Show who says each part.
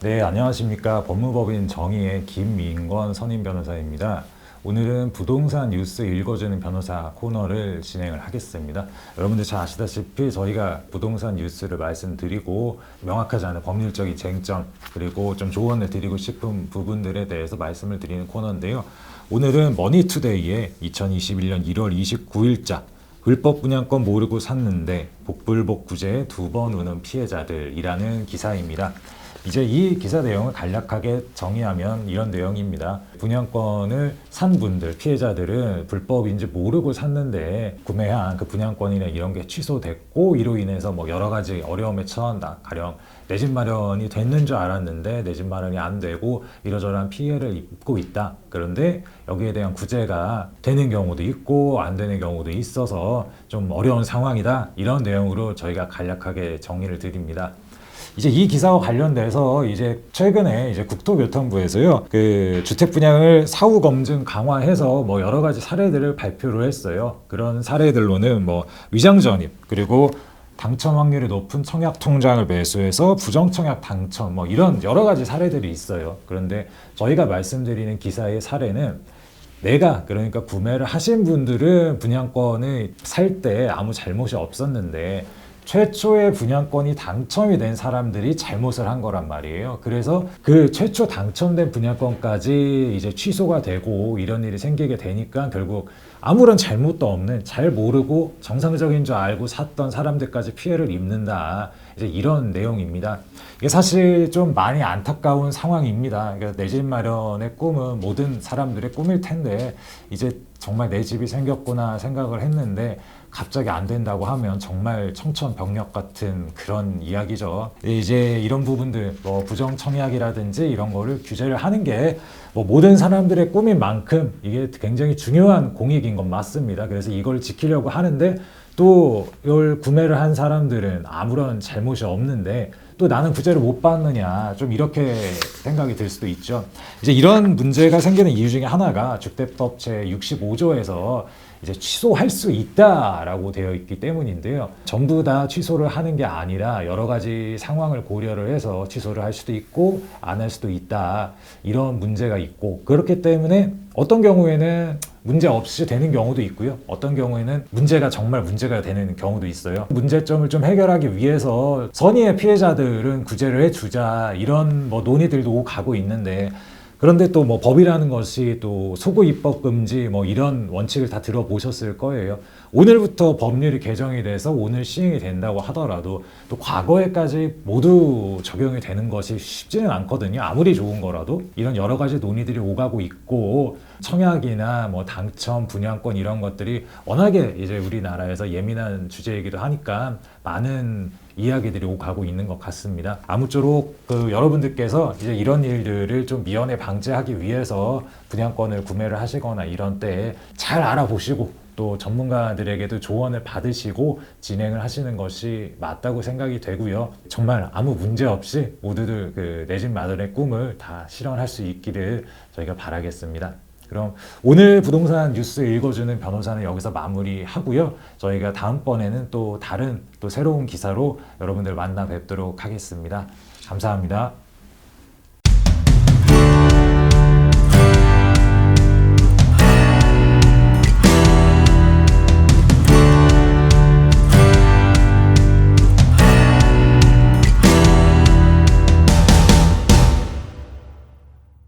Speaker 1: 네, 안녕하십니까. 법무법인 정의의 김민권 선임 변호사입니다. 오늘은 부동산 뉴스 읽어주는 변호사 코너를 진행을 하겠습니다. 여러분들 잘 아시다시피 저희가 부동산 뉴스를 말씀드리고 명확하지 않은 법률적인 쟁점 그리고 좀 조언을 드리고 싶은 부분들에 대해서 말씀을 드리는 코너인데요. 오늘은 머니투데이의 2021년 1월 29일자 불법 분양권 모르고 샀는데 복불복 구제에 두 번 우는 피해자들이라는 기사입니다. 이제 이 기사 내용을 간략하게 정의하면 이런 내용입니다. 분양권을 산 분들, 피해자들은 불법인지 모르고 샀는데 구매한 그 분양권이나 이런 게 취소됐고 이로 인해서 뭐 여러 가지 어려움에 처한다. 가령 내 집 마련이 됐는 줄 알았는데 내 집 마련이 안 되고 이러저러한 피해를 입고 있다. 그런데 여기에 대한 구제가 되는 경우도 있고 안 되는 경우도 있어서 좀 어려운 상황이다. 이런 내용으로 저희가 간략하게 정의를 드립니다. 이제 이 기사와 관련돼서 이제 최근에 이제 국토교통부에서요 그 주택 분양을 사후 검증 강화해서 뭐 여러 가지 사례들을 발표를 했어요. 그런 사례들로는 뭐 위장 전입 그리고 당첨 확률이 높은 청약 통장을 매수해서 부정 청약 당첨 뭐 이런 여러 가지 사례들이 있어요. 그런데 저희가 말씀드리는 기사의 사례는 내가 그러니까 구매를 하신 분들은 분양권을 살 때 아무 잘못이 없었는데 최초의 분양권이 당첨이 된 사람들이 잘못을 한 거란 말이에요. 그래서 그 최초 당첨된 분양권까지 이제 취소가 되고 이런 일이 생기게 되니까 결국 아무런 잘못도 없는 잘 모르고 정상적인 줄 알고 샀던 사람들까지 피해를 입는다. 이제 이런 내용입니다. 이게 사실 좀 많이 안타까운 상황입니다. 그러니까 내 집 마련의 꿈은 모든 사람들의 꿈일 텐데 이제 정말 내 집이 생겼구나 생각을 했는데 갑자기 안 된다고 하면 정말 청천벽력 같은 그런 이야기죠. 이제 이런 부분들 뭐 부정 청약이라든지 이런 거를 규제를 하는 게 뭐 모든 사람들의 꿈인 만큼 이게 굉장히 중요한 공익인 건 맞습니다. 그래서 이걸 지키려고 하는데 또 이걸 구매를 한 사람들은 아무런 잘못이 없는데 또 나는 구제를 못 받느냐 좀 이렇게 생각이 들 수도 있죠. 이제 이런 문제가 생기는 이유 중에 하나가 주택법 제 65조에서 이제 취소할 수 있다라고 되어 있기 때문인데요. 전부 다 취소를 하는 게 아니라 여러 가지 상황을 고려를 해서 취소를 할 수도 있고 안 할 수도 있다. 이런 문제가 있고 그렇기 때문에 어떤 경우에는 문제 없이 되는 경우도 있고요. 어떤 경우에는 문제가 정말 문제가 되는 경우도 있어요. 문제점을 좀 해결하기 위해서 선의의 피해자들은 구제를 해주자 이런 뭐 논의들도 가고 있는데 그런데 또 뭐 법이라는 것이 또 소구 입법 금지 뭐 이런 원칙을 다 들어보셨을 거예요. 오늘부터 법률이 개정이 돼서 오늘 시행이 된다고 하더라도 또 과거에까지 모두 적용이 되는 것이 쉽지는 않거든요. 아무리 좋은 거라도 이런 여러 가지 논의들이 오가고 있고 청약이나 뭐 당첨, 분양권 이런 것들이 워낙에 이제 우리나라에서 예민한 주제이기도 하니까 많은 이야기들이 오가고 있는 것 같습니다. 아무쪼록 그 여러분들께서 이제 이런 일들을 좀 미연에 방지하기 위해서 분양권을 구매를 하시거나 이런 때에 잘 알아보시고 또 전문가들에게도 조언을 받으시고 진행을 하시는 것이 맞다고 생각이 되고요. 정말 아무 문제 없이 모두들 그 내 집 마련의 꿈을 다 실현할 수 있기를 저희가 바라겠습니다. 그럼 오늘 부동산 뉴스 읽어주는 변호사는 여기서 마무리하고요. 저희가 다음번에는 또 다른 또 새로운 기사로 여러분들 만나 뵙도록 하겠습니다. 감사합니다.